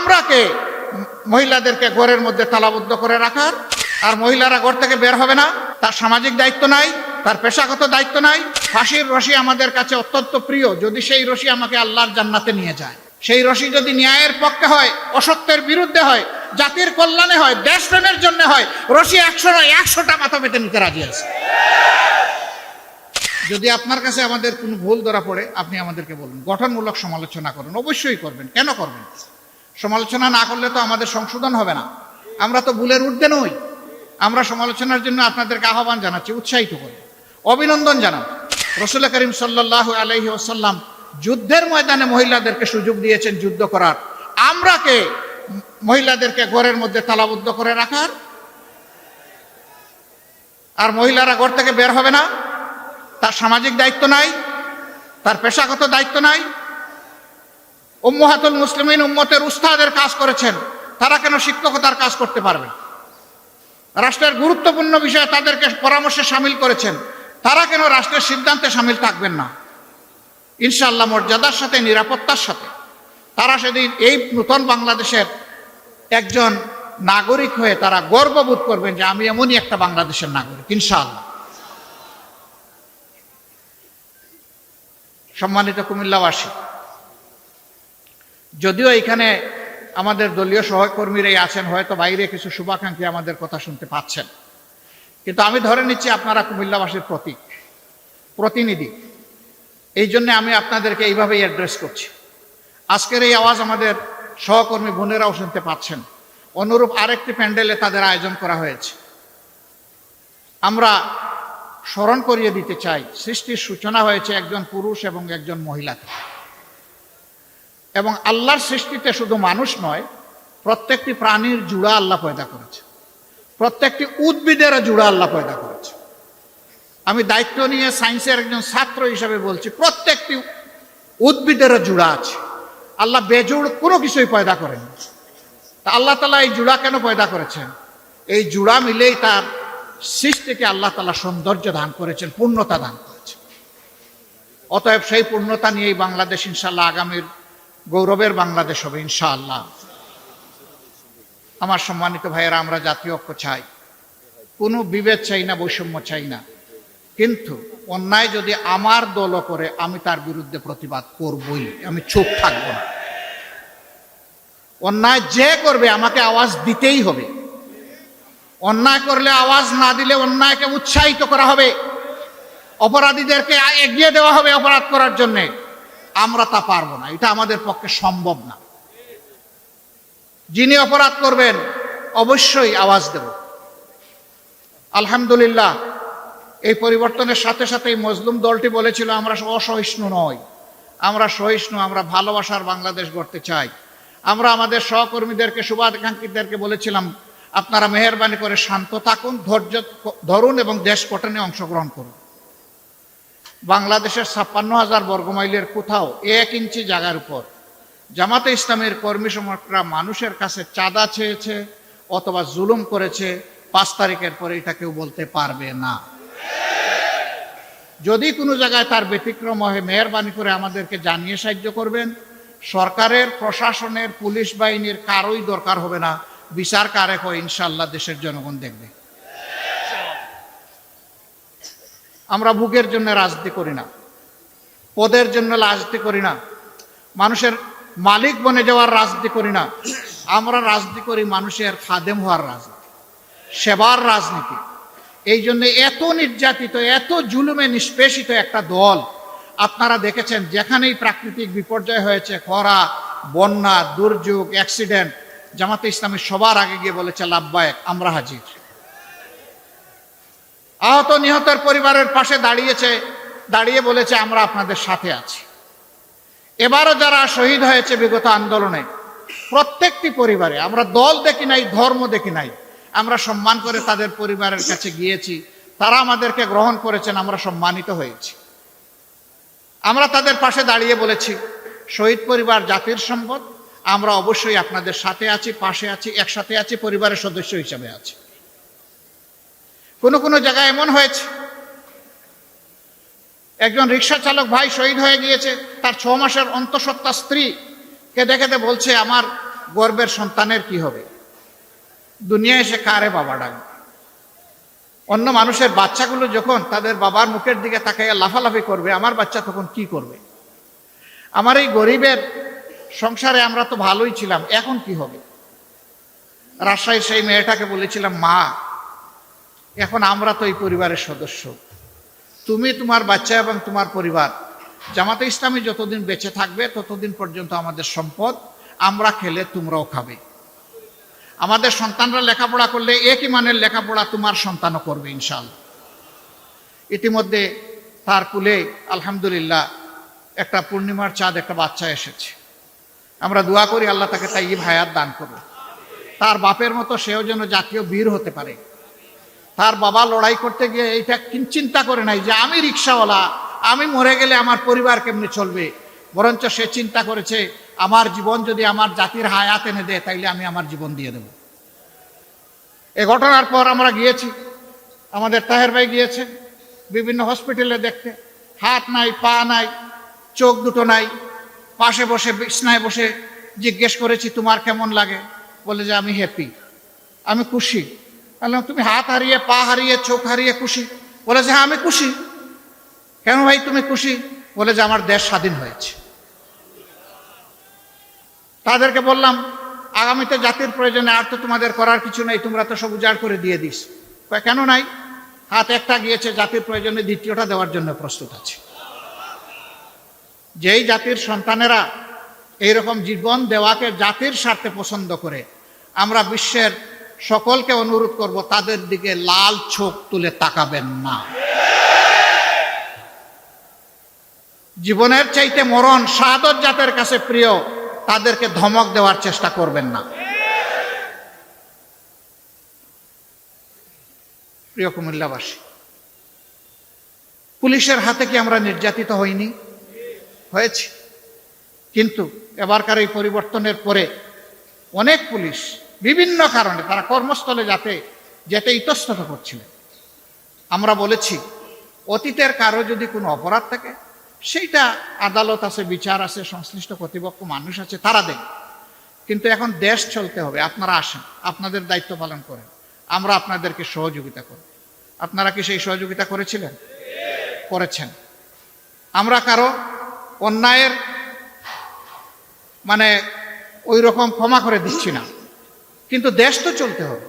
আমরাকে মহিলাদেরকে ঘরের মধ্যে তালাবদ্ধ করে রাখার, আর মহিলারা ঘর থেকে বের হবে না, তার সামাজিক দায়িত্ব নাই, তার পেশাগত দায়িত্ব নাই। ফাঁসির রশি আমাদের কাছে অত্যন্ত প্রিয়, যদি সেই রশি আমাকে আল্লাহর জান্নাতে নিয়ে যায়। সেই রশি যদি ন্যায়ের পক্ষে হয়, অসত্যের বিরুদ্ধে হয়, জাতির কল্যাণে হয় দেশপ্রেমের জন্য হয়, রশি একশো নয়, একশোটা মাথা পেতে নিতে রাজি আছে। যদি আপনার কাছে আমাদের কোনো ভুল ধরা পড়ে, আপনি আমাদেরকে বলুন। গঠনমূলক সমালোচনা করুন, অবশ্যই করবেন। কেন করবেন? সমালোচনা না করলে তো আমাদের সংশোধন হবে না। আমরা তো ভুলের ঊর্ধ্বে নই। আমরা সমালোচনার জন্য আপনাদেরকে আহ্বান জানাচ্ছি, উৎসাহিত করি অভিনন্দন জানান। রসুল করিম সাল্লাহ আলহি ওসাল্লাম যুদ্ধের ময়দানে মহিলাদেরকে সুযোগ দিয়েছেন যুদ্ধ করার। আমরা কে? মহিলাদেরকে ঘরের মধ্যে তালাবদ্ধ করে রাখার? আর মহিলারা ঘর থেকে বের হবে না? তার সামাজিক দায়িত্ব নাই? তার পেশাগত দায়িত্ব নাই? উম্মহাতুল মুসলিমিন উম্মতের উস্তাদের কাজ করেছেন। তারা কেন শিক্ষকতার কাজ করতে পারবে? রাষ্ট্রের গুরুত্বপূর্ণ বিষয়ে তাদেরকে পরামর্শে সামিল করেছেন। তারা কেন রাষ্ট্রের সিদ্ধান্তে সামিল থাকবেন না? ইনশাআল্লাহ মর্যাদার সাথে, নিরাপত্তার সাথে। তারা সেদিন এই নূতন বাংলাদেশের একজন নাগরিক হয়ে তারা গর্ববোধ করবেন যে আমি এমনই একটা বাংলাদেশের নাগরিক, ইনশাআল্লাহ। সম্মানিত কুমিল্লাবাসী যদিও এখানে আমাদের দলীয় সহকর্মীরাই আছেন, হয়তো বাইরে কিছু শুভাকাঙ্ক্ষী আমাদের কথা শুনতে পাচ্ছেন। কিন্তু আমি ধরে নিচ্ছি আপনারা কুমিল্লাবাসীর প্রতীক, প্রতিনিধি। এই জন্য আমি আপনাদেরকে এইভাবেই অ্যাড্রেস করছি। আজকের এই আওয়াজ আমাদের সহকর্মী বোনেরাও শুনতে পাচ্ছেন। অনুরূপ আরেকটি প্যান্ডেলে তাদের আয়োজন করা হয়েছে। আমরা স্মরণ করিয়ে দিতে চাই, সৃষ্টির সূচনা হয়েছে একজন পুরুষ এবং একজন মহিলাকে এবং আল্লাহর সৃষ্টিতে শুধু মানুষ নয়, প্রত্যেকটি প্রাণীর জুড়া আল্লাহ পয়দা করেছে। প্রত্যেকটি উদ্ভিদের জুড়া আল্লাহ পয়দা করেছে। আমি দায়িত্ব নিয়ে সায়েন্সের একজন ছাত্র হিসাবে বলছি, প্রত্যেকটি উদ্ভিদের জুড়া আছে। আল্লাহ বেজুড় কোনো কিছুই পয়দা করেন। তা আল্লাহ তালা এই জুড়া কেন পয়দা করেছেন? এই জুড়া মিলেই তার সৃষ্টিকে আল্লাহ তালা সৌন্দর্য দান করেছেন, পূর্ণতা দান করেছেন। অতএব সেই পূর্ণতা নিয়েই বাংলাদেশ ইনশাল্লাহ আগামীর গৌরবের বাংলাদেশ হবে, ইনশাআল্লাহ। আমার সম্মানিত ভাইয়েরা, আমরা জাতীয় ঐক্য চাই। কোনো বিভেদ চাই না, বৈষম্য চাই না। কিন্তু অন্যায় যদি আমার দলও করে, আমি তার বিরুদ্ধে প্রতিবাদ করবই। আমি চোখ থাকব না। অন্যায় যে করবে, আমাকে আওয়াজ দিতেই হবে। অন্যায় করলে আওয়াজ না দিলে অন্যায়কে উৎসাহিত করা হবে। অপরাধীদেরকে এগিয়ে দেওয়া হবে অপরাধ করার জন্যে। আমরা তা পারব না। এটা আমাদের পক্ষে সম্ভব না। যিনি অপরাধ করবেন, অবশ্যই আওয়াজ দেব। আলহামদুলিল্লাহ, এই পরিবর্তনের সাথে সাথে এই মজলুম দলটি বলেছিল, আমরা অসহিষ্ণু নই। আমরা সহিষ্ণু, আমরা ভালোবাসার বাংলাদেশ গড়তে চাই। আমরা আমাদের সহকর্মীদেরকে, শুভাকাঙ্ক্ষীদেরকে বলেছিলাম, আপনারা মেহরবানি করে শান্ত থাকুন, ধৈর্য ধরুন এবং দেশ গঠনে অংশগ্রহণ করুন। বাংলাদেশের ছাপ্পান্ন হাজার বর্গমাইলের কোথাও এক ইঞ্চি জায়গার উপর জামাতে ইসলামের কর্মী সমর্থকরা মানুষের কাছে চাঁদা চেয়েছে অথবা জুলুম করেছে, পাঁচ তারিখের পরে এটা কেউ বলতে পারবে না। যদি কোনো জায়গায় তার ব্যতিক্রম হয়, মেহরবানি করে আমাদেরকে জানিয়ে সাহায্য করবেন। সরকারের, প্রশাসনের, পুলিশ বাহিনীর কারোই দরকার হবে না। বিচার কারে হয় ইনশাল্লাহ দেশের জনগণ দেখবে। আমরা বুকের জন্য রাজনীতি করি না, পদের জন্য রাজনীতি করি না, মানুষের মালিক বনে যাওয়ার রাজনীতি করি না, আমরা রাজনীতি করি মানুষের খাদেম হওয়ার রাজনীতি, সেবার রাজনীতি। এই জন্য এত নির্যাতিত, এত জুলুমে নিষ্পেষিত একটা দল, আপনারা দেখেছেন যেখানেই প্রাকৃতিক বিপর্যয় হয়েছে, খরা, বন্যা, দুর্যোগ, অ্যাক্সিডেন্ট, জামাতে ইসলামী সবার আগে গিয়ে বলেছে, লাভবায়ক, আমরা হাজির। আহত নিহতের পরিবারের পাশে দাঁড়িয়েছে, দাঁড়িয়ে বলেছে, আমরা আপনাদের সাথে আছি। এবারও যারা শহীদ হয়েছে বিগত আন্দোলনে, প্রত্যেকটি পরিবারে, আমরা দল দেখি নাই, ধর্ম দেখি নাই, আমরা সম্মান করে তাদের পরিবারের কাছে গিয়েছি, তারা আমাদেরকে গ্রহণ করেছেন, আমরা সম্মানিত হয়েছি। আমরা তাদের পাশে দাঁড়িয়ে বলেছি, শহীদ পরিবার জাতির সম্পদ, আমরা অবশ্যই আপনাদের সাথে আছি, পাশে আছি, একসাথে আছি, পরিবারের সদস্য হিসাবে আছি। কোনো কোনো জায়গায় এমন হয়েছে। একজন রিক্সা চালক ভাই শহীদ হয়ে গিয়েছে, তার ছ মাসের অন্তঃসত্ত্বা স্ত্রী কে দেখেতে বলছে, আমার গর্বের সন্তানের কি হবে? দুনিয়ায় এসে কারে বাবা ডাক? অন্য মানুষের বাচ্চাগুলো যখন তাদের বাবার মুখের দিকে তাকাইয়া লাফালাফি করবে, আমার বাচ্চা তখন কি করবে? আমার এই গরিবের সংসারে আমরা তো ভালোই ছিলাম, এখন কি হবে? রাজশাহীর সেই মেয়েটাকে বলেছিলাম, মা এখন আমরা তো এই পরিবারের সদস্য। তুমি, তোমার বাচ্চা এবং তোমার পরিবার। জামাতে ইসলামী যতদিন বেঁচে থাকবে, ততদিন পর্যন্ত আমাদের সম্পদ আমরা খেলে তোমরাও খাবে। আমাদের সন্তানরা লেখাপড়া করলে একই মানের লেখাপড়া তোমার সন্তানও করবে ইনশাল্লাহ ইতিমধ্যে তার কুলে আলহামদুলিল্লাহ একটা পূর্ণিমার চাঁদ একটা বাচ্চা এসেছে। আমরা দোয়া করি আল্লাহ তাকে তাই হায়াত দান করবে তার বাপের মতো সেও যেন জাতীয় বীর হতে পারে। তার বাবা লড়াই করতে গিয়ে কিন- চিন্তা করে নাই যে আমি রিক্সাওয়ালা, আমি মরে গেলে আমার পরিবার কেমনে চলবে? বরঞ্চ সে চিন্তা করেছে, আমার জীবন যদি আমার জাতির হায়াত এনে দেয়, তাইলে আমি আমার জীবন দিয়ে দেব। এ ঘটনার পর আমরা গিয়েছি, আমাদের তাহের ভাই গিয়েছে, বিভিন্ন হসপিটালে দেখতে। হাত নাই, পা নাই, চোখ দুটো নাই। পাশে বসে, বিছনায় বসে জিজ্ঞেস করেছি, তোমার কেমন লাগে? বলে যে, আমি হ্যাপি আমি খুশি। বললাম তুমি হাত হারিয়ে, পা হারিয়ে, চোখ হারিয়ে খুশি। বলে যে হ্যাঁ আমি খুশি। কেন ভাই, তুমি খুশি? বলে যে, আমার দেশ স্বাধীন হয়েছে। তাদেরকে বললাম, আগামীতে জাতির প্রয়োজনে আর তো তোমাদের করার কিছু নেই, তোমরা তো সব উজাড় করে দিয়ে দিস। কেন নাই? হাত একটা গিয়েছে, জাতির প্রয়োজনে দ্বিতীয়টা দেওয়ার জন্য প্রস্তুত আছে। যেই জাতির সন্তানেরা এইরকম জীবন দেওয়াকে জাতির স্বার্থে পছন্দ করে, আমরা বিশ্বের সকলকে অনুরোধ করব, তাদের দিকে লাল চোখ তুলে তাকাবেন না। জীবনের চাইতে মরণ সাদত জাতের কাছে প্রিয়, তাদেরকে ধমক দেওয়ার চেষ্টা করবেন না। প্রিয় কুমিল্লাবাসী, পুলিশের হাতে কি আমরা নির্যাতিত হইনি? হয়েছে। কিন্তু এবারকার এই পরিবর্তনের পরে অনেক পুলিশ বিভিন্ন কারণে তারা কর্মস্থলে যাতে, যেতে ইতস্তত করছিলেন। আমরা বলেছি, অতীতের কারও যদি কোনো অপরাধ থাকে, সেইটা আদালত আছে, বিচার আছে, সংশ্লিষ্ট কর্তৃপক্ষ, মানুষ আছে, তারা দেন কিন্তু এখন দেশ চলতে হবে, আপনারা আসেন, আপনাদের দায়িত্ব পালন করেন, আমরা আপনাদেরকে সহযোগিতা করি। আপনারা কি সেই সহযোগিতা করেছিলেন? করেছেন। আমরা কারও অন্যায়ের মানে ওই রকম ক্ষমা করে দিচ্ছি না। কিন্তু দেশ তো চলতে হবে।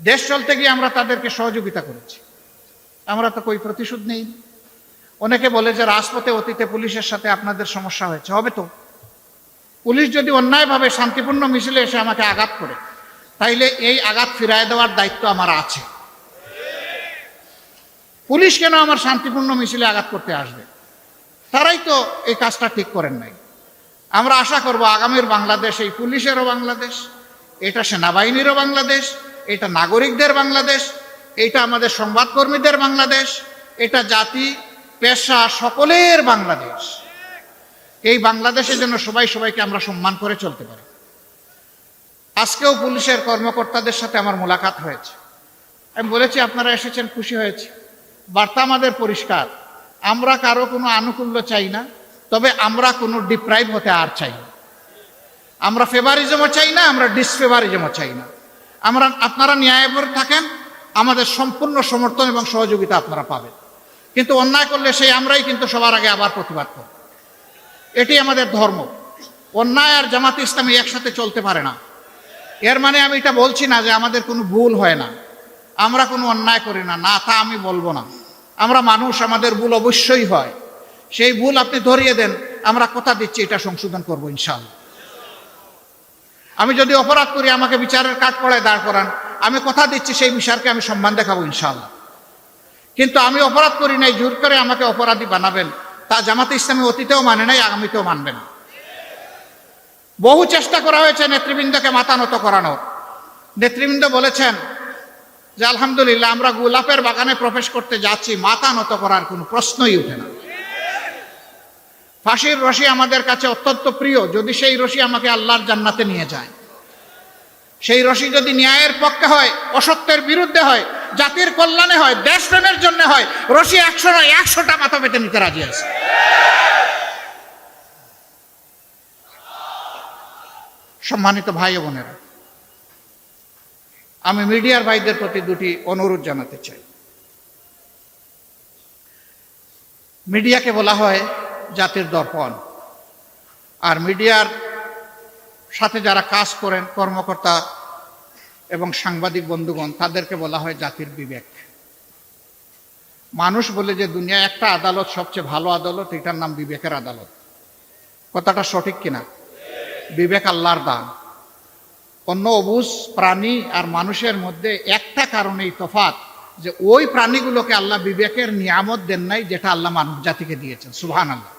দেশ চলতে গিয়ে আমরা তাদেরকে সহযোগিতা করেছি। আমরা তো কই প্রতিশোধ নেই। অনেকে বলে যে রাজপথে অতীতে পুলিশের সাথে আপনাদের সমস্যা হয়েছে। হবে তো। পুলিশ যদি অন্যায়ভাবে শান্তিপূর্ণ মিছিলে এসে আমাকে আঘাত করে, তাইলে এই আঘাত ফিরায় দেওয়ার দায়িত্ব আমার আছে। পুলিশ কেন আমার শান্তিপূর্ণ মিছিলে আঘাত করতে আসবে? তারাই তো এই কাজটা ঠিক করেন নাই। আমরা আশা করব আগামীর বাংলাদেশ, এই পুলিশেরও বাংলাদেশ এটা সেনাবাহিনীরও বাংলাদেশ, এটা নাগরিকদের বাংলাদেশ, এটা আমাদের সংবাদকর্মীদের বাংলাদেশ, এটা জাতি, পেশা সকলের বাংলাদেশ। এই বাংলাদেশের জন্য সবাই সবাইকে আমরা সম্মান করে চলতে পারি। আজকেও পুলিশের কর্মকর্তাদের সাথে আমার মোলাকাত হয়েছে। আমি বলেছি, আপনারা এসেছেন, খুশি হয়েছে। বার্তা আমাদের পরিষ্কার। আমরা কারও কোনো আনুকূল্য চাই না, তবে আমরা কোনো ডিপ্রাইভ হতে আর চাই না। আমরা ফেভারিজমও চাই না, আমরা ডিসফেভারিজমও চাই না। আমরা, আপনারা ন্যায়ভর থাকেন, আমাদের সম্পূর্ণ সমর্থন এবং সহযোগিতা আপনারা পাবেন। কিন্তু অন্যায় করলে সেই আমরাই কিন্তু সবার আগে আবার প্রতিবাদ করব। এটি আমাদের ধর্ম। অন্যায় আর জামাত ইসলামী একসাথে চলতে পারে না। এর মানে আমি এটা বলছি না যে আমাদের কোনো ভুল হয় না। আমরা কোনো অন্যায় করি না না, তা আমি বলব না। আমরা মানুষ, আমাদের ভুল অবশ্যই হয়। সেই ভুল আপনি ধরিয়ে দেন, আমরা কথা দিচ্ছি, এটা সংশোধন করব ইনশাআল্লাহ। আমি যদি অপরাধ করি, আমাকে বিচারের কাঠ পড়ায় দাঁড় করান। আমি কথা দিচ্ছি, সেই বিচারকে আমি সম্মান দেখাবো, ইনশাআল্লাহ। কিন্তু আমি অপরাধ করি নাই, জোর করে আমাকে অপরাধী বানাবেন। তা জামাতে ইসলামী অতীতেও মানে নাই, আগামীতেও মানবে না। বহু চেষ্টা করা হয়েছে নেতৃবৃন্দকে মাথা নত করানোর। নেতৃবৃন্দ বলেছেন যে, আলহামদুলিল্লাহ, আমরা গোলাপের বাগানে প্রবেশ করতে যাচ্ছি, মাথা নত করার কোনো প্রশ্নই উঠে না। ফাঁসির রশি আমাদের কাছে অত্যন্ত প্রিয়, যদি সেই রশি আমাকে আল্লাহর জান্নাতে নিয়ে যায়। সেই রশি যদি ন্যায়ের পক্ষে হয়, অসত্যের বিরুদ্ধে হয়, জাতির কল্যাণে হয় দেশপ্রেমের জন্য হয়, রশি একশো নয় একশোটা মাথা পেতে নিতে রাজি আছে। সম্মানিত ভাই বোনেরা, আমি মিডিয়ার ভাইদের প্রতি দুটি অনুরোধ জানাতে চাই। মিডিয়াকে বলা হয় জাতির দর্পণ। আর মিডিয়ার সাথে যারা কাজ করেন, কর্মকর্তা এবং সাংবাদিক বন্ধুগণ, তাদেরকে বলা হয় জাতির বিবেক। মানুষ বলে যে দুনিয়া একটা আদালত, সবচেয়ে ভালো আদালত, এটার নাম বিবেকের আদালত। কথাটা সঠিক কিনা? বিবেক আল্লাহর দান। অন্য অবুজ প্রাণী আর মানুষের মধ্যে একটা কারণেই তফাত যে ওই প্রাণীগুলোকে আল্লাহ বিবেকের নিয়ামত দেন নাই, যেটা আল্লাহ মানব জাতিকে দিয়েছেন। সুবহান আল্লাহ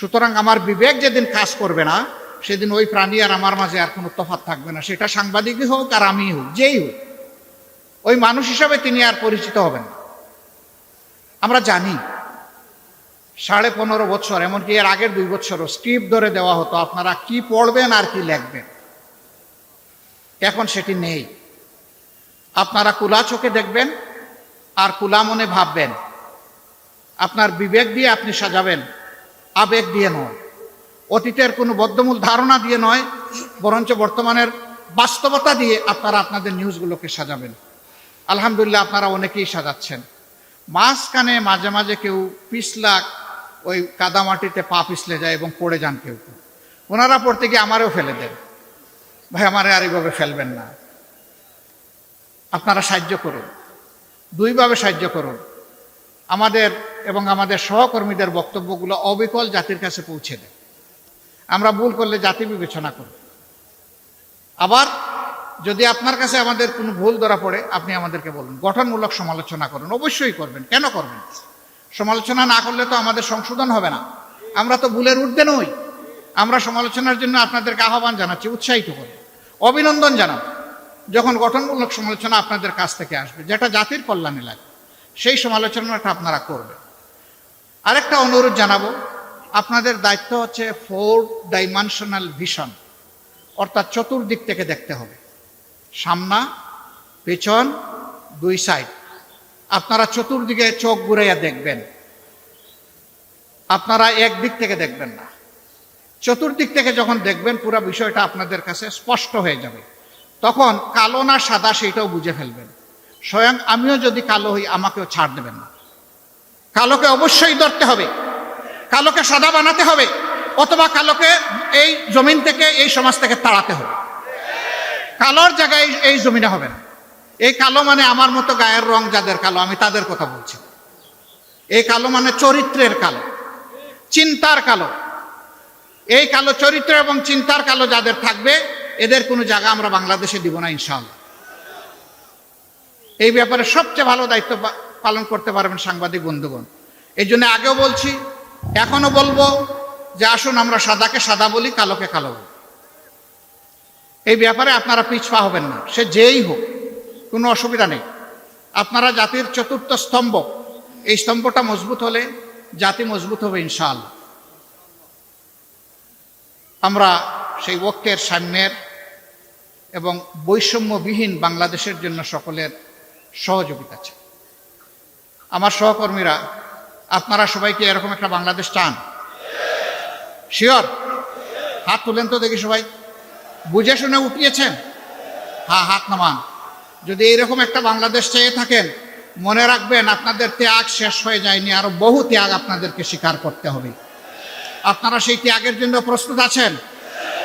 সুতরাং আমার বিবেক যেদিন কাজ করবে না, সেদিন ওই প্রাণী আর আমার মাঝে আর কোনো তফাৎ থাকবে না। সেটা সাংবাদিকই হোক আর আমি হোক, যেই হোক। ওই মানুষ হিসাবে তিনি আর পরিচিত হবেন আমরা জানি সাড়ে পনেরো বছর, এমনকি এর আগের দুই বছরও স্ক্রিপ্ট ধরে দেওয়া হতো, আপনারা কি পড়বেন আর কি লিখবেন। এখন সেটি নেই। আপনারা কুলা চোখে দেখবেন আর কুলা মনে ভাববেন। আপনার বিবেক দিয়ে আপনি সাজাবেন। আবেগ দিয়ে নয়। অতীতের কোনো বদ্ধমূল ধারণা দিয়ে নয়, বরঞ্চ বর্তমানের বাস্তবতা দিয়ে আপনারা আপনাদের নিউজগুলোকে সাজাবেন। আলহামদুলিল্লাহ আপনারা অনেকেই সাজাচ্ছেন। মাঝখানে মাঝে মাঝে কেউ পিছলাক ওই কাদামাটিতে পা পিছলে যায় এবং পড়ে যান কেউ কেউ। ওনারা পড়তে গিয়ে আমারও ফেলে দেন। ভাই, আমারে আর এইভাবে ফেলবেন না। আপনারা সাহায্য করুন। দুইভাবে সাহায্য করুন। আমাদের এবং আমাদের সহকর্মীদের বক্তব্যগুলো অবিকল জাতির কাছে পৌঁছে দেয়। আমরা ভুল করলে জাতি বিবেচনা করুন আবার যদি আপনার কাছে আমাদের কোনো ভুল ধরা পড়ে, আপনি আমাদেরকে বলুন। গঠনমূলক সমালোচনা করুন। অবশ্যই করবেন। কেন করবেন? সমালোচনা না করলে তো আমাদের সংশোধন হবে না। আমরা তো ভুলের ঊর্ধ্বে নই। আমরা সমালোচনার জন্য আপনাদেরকে আহ্বান জানাচ্ছি, উৎসাহিত করি অভিনন্দন জানাব যখন গঠনমূলক সমালোচনা আপনাদের কাছ থেকে আসবে, যেটা জাতির কল্যাণে লাগে। সেই সমালোচনাটা আপনারা করবেন। আরেকটা অনুরোধ জানাব, আপনাদের দায়িত্ব হচ্ছে ফোর ডাইমেনশনাল ভিশন অর্থাৎ চতুর্দিক থেকে দেখতে হবে। সামনা, পেছন, দুই সাইড আপনারা চতুর্দিকে চোখ ঘুরাইয়া দেখবেন। আপনারা একদিক থেকে দেখবেন না। চতুর্দিক থেকে যখন দেখবেন, পুরো বিষয়টা আপনাদের কাছে স্পষ্ট হয়ে যাবে। তখন কালো না সাদা, সেইটাও বুঝে ফেলবেন। স্বয়ং আমিও যদি কালো হই, আমাকেও ছাড় দেবেন না। কালোকে অবশ্যই ধরতে হবে। কালোকে সাদা বানাতে হবে, অথবা কালোকে এই জমিন থেকে, এই সমাজ থেকে তাড়াতে হবে। কালোর জায়গায় এই- জমিনে হবে না। এই কালো মানে আমার মতো গায়ের রং যাদের কালো, আমি তাদের কথা বলছি। এই কালো মানে চরিত্রের কালো, চিন্তার কালো। এই কালো চরিত্র এবং চিন্তার কালো যাদের থাকবে, এদের কোনো জায়গা আমরা বাংলাদেশে দিব না, ইনশাআল্লাহ। এই ব্যাপারে সবচেয়ে ভালো দায়িত্ব পালন করতে পারবেন সাংবাদিক বন্ধুগণ। এই জন্য আগেও বলছি এখনও বলব যে আসুন আমরা সাদাকে সাদা বলি, কালোকে কালো বলি। এই ব্যাপারে আপনারা পিছপা হবেন না, সে যেই হোক, কোনো অসুবিধা নেই। আপনারা জাতির চতুর্থ স্তম্ভ, এই স্তম্ভটা মজবুত হলে জাতি মজবুত হবে ইনশাআল্লাহ। আমরা সেই ঐক্যের সাম্যের এবং বৈষম্যবিহীন বাংলাদেশের জন্য সকলের সহযোগিতা চাই। আমার সহকর্মীরা, আপনারা সবাইকে এরকম একটা বাংলাদেশ চান? শিওর হাত তুলেন তো দেখি সবাই। বুঝে শুনে উঠিয়েছেন? হ্যাঁ হাত নামান। যদি এরকম একটা বাংলাদেশ চেয়ে থাকেন, মনে রাখবেন আপনাদের ত্যাগ শেষ হয়ে যায়নি, আরও বহু ত্যাগ আপনাদেরকে স্বীকার করতে হবে। আপনারা সেই ত্যাগের জন্য প্রস্তুত আছেন?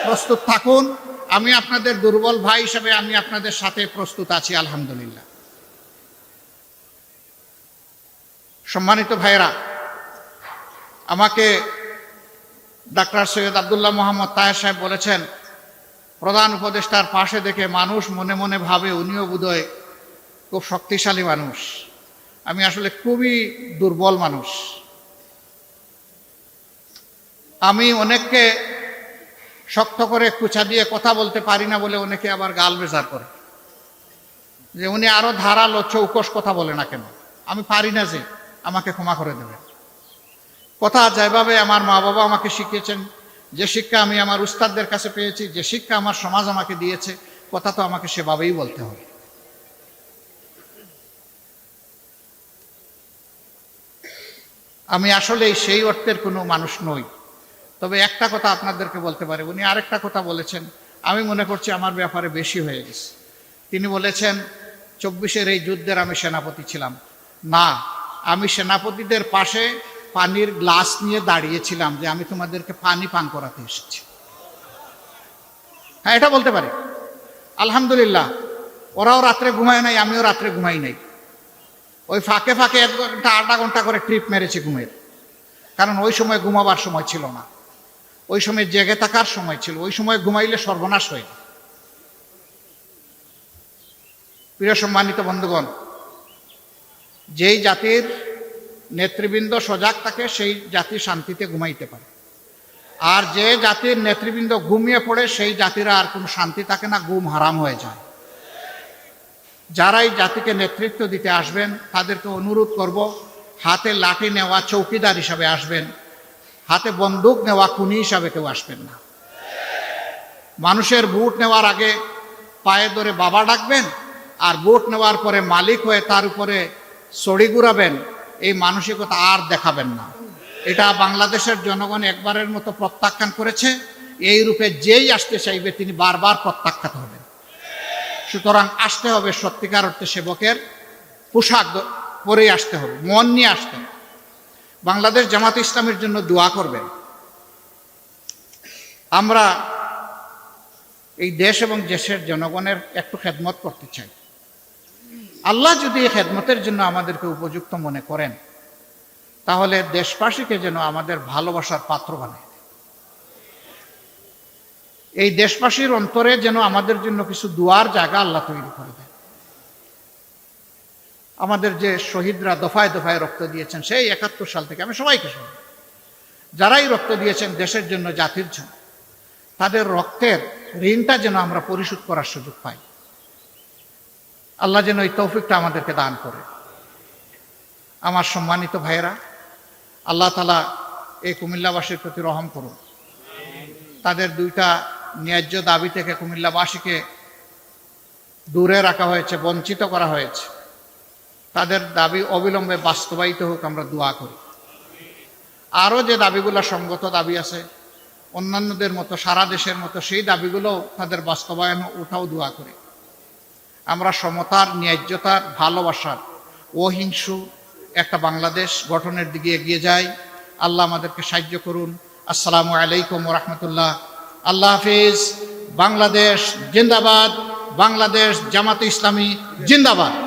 প্রস্তুত থাকুন। আমি আপনাদের দুর্বল ভাই হিসেবে আমি আপনাদের সাথে প্রস্তুত আছি, আলহামদুলিল্লাহ। সম্মানিত ভাইয়েরা, আমাকে ডাক্তার সৈয়দ আবদুল্লাহ মোহাম্মদ তাহের সাহেব বলেছেন, প্রধান উপদেষ্টার পাশে দেখে মানুষ মনে মনে ভাবে উনিও বোধহয় খুব শক্তিশালী মানুষ। আমি আসলে খুবই দুর্বল মানুষ। আমি অনেককে শক্ত করে কুচা দিয়ে কথা বলতে পারি না বলে অনেকে আবার গাল বেজার করে। যে উনি আরও ধারালো, চৌকস কথা বলে না কেন? আমি পারি না যে। আমাকে ক্ষমা করে দেবেন কথা যেভাবে আমার মা বাবা আমাকে শিখিয়েছেন, যে শিক্ষা আমি আমার উস্তাদদের কাছে পেয়েছি, যে শিক্ষা আমার সমাজ আমাকে দিয়েছে, কথা তো আমাকে সেভাবেই বলতে হবে। আমি আসলে সেই অর্থের কোনো মানুষ নই। তবে একটা কথা আপনাদেরকে বলতে পারি, উনি আরেকটা কথা বলেছেন, আমি মনে করছি আমার ব্যাপারে বেশি হয়ে গেছে। তিনি বলেছেন, চব্বিশের এই যুদ্ধের আমি সেনাপতি ছিলাম। না আমি সেনাপতিদের পাশে পানির গ্লাস নিয়ে দাঁড়িয়েছিলাম যে আমি তোমাদেরকে পানি পান করাতে এসেছি। হ্যাঁ এটা বলতে পারি। আলহামদুলিল্লাহ, ওরাও রাত্রে ঘুমায় নাই, আমিও রাত্রে ঘুমাই নাই। ওই ফাঁকে ফাঁকে এক ঘণ্টা, আধা ঘণ্টা করে ট্রিপ মেরেছি ঘুমের। কারণ ওই সময় ঘুমাবার সময় ছিল না। ওই সময় জেগে থাকার সময় ছিল। ওই সময় ঘুমাইলে সর্বনাশ হয়ে। প্রিয় সম্মানিত বন্ধুগণ যেই জাতির নেতৃবৃন্দ সজাগ থাকে, সেই জাতি শান্তিতে ঘুমাইতে পারে। আর যে জাতির নেতৃবৃন্দ ঘুমিয়ে পড়ে, সেই জাতিরা আর কোনো শান্তি থাকে না, ঘুম হারাম হয়ে যায়। যারা এই জাতিকে নেতৃত্ব দিতে আসবেন, তাদেরকে অনুরোধ করব, হাতে লাঠি নেওয়া চৌকিদার হিসাবে আসবেন, হাতে বন্দুক নেওয়া খুনি হিসাবে কেউ আসবেন না। মানুষের বুট নেওয়ার আগে পায়ে ধরে বাবা ডাকবেন, আর বুট নেওয়ার পরে মালিক হয়ে তার উপরে সড়ি ঘুরাবেন এই মানসিকতা আর দেখাবেন না। এটা বাংলাদেশের জনগণ একবারের মতো প্রত্যাখ্যান করেছে, এই রূপে যেই আসতে চাইবে তিনি বারবার প্রত্যাখ্যাত হবেন। সুতরাং আসতে হবে সত্যিকার অর্থে সেবকের পোশাক পরেই আসতে হবে, মন নিয়ে আসতে হবে। বাংলাদেশ জামাত ইসলামের জন্য দোয়া করবেন। আমরা এই দেশ এবং দেশের জনগণের একটু খেদমত করতে চাই। আল্লাহ যদি এই খেদমতের জন্য আমাদেরকে উপযুক্ত মনে করেন, তাহলে দেশবাসীকে যেন আমাদের ভালোবাসার পাত্র বানায় এই দেশবাসীর অন্তরে যেন আমাদের জন্য কিছু দুয়ার জায়গা আল্লাহ তৈরি করে দেন। আমাদের যে শহীদরা দফায় দফায় রক্ত দিয়েছেন, সেই একাত্তর সাল থেকে আমি সবাইকে শুনি। যারাই রক্ত দিয়েছেন দেশের জন্য, জাতির জন্য, তাদের রক্তের ঋণটা যেন আমরা পরিশোধ করার সুযোগ পাই। আল্লাহ যেন এই তৌফিকটা আমাদেরকে দান করে। আমার সম্মানিত ভাইয়েরা, আল্লাহ তালা এই কুমিল্লাবাসীর প্রতি রহম করুন। তাদের দুইটা ন্যায্য দাবি থেকে কুমিল্লাবাসীকে দূরে রাখা হয়েছে, বঞ্চিত করা হয়েছে। তাদের দাবি অবিলম্বে বাস্তবায়িত হোক, আমরা দোয়া করি। আরও যে দাবিগুলো, সঙ্গত দাবি আছে, অন্যান্যদের মতো, সারা দেশের মতো, সেই দাবিগুলো তাদের বাস্তবায়ন ওঠাও দোয়া করি। আমরা সমতার, ন্যায্যতার, ভালোবাসার অহিংসু একটা বাংলাদেশ গঠনের দিকে এগিয়ে যাই। আল্লাহ আমাদেরকে সাহায্য করুন। আসসালামু আলাইকুম রহমতুল্লাহ। আল্লাহ হাফিজ। বাংলাদেশ জিন্দাবাদ। বাংলাদেশ জামাতে ইসলামী জিন্দাবাদ।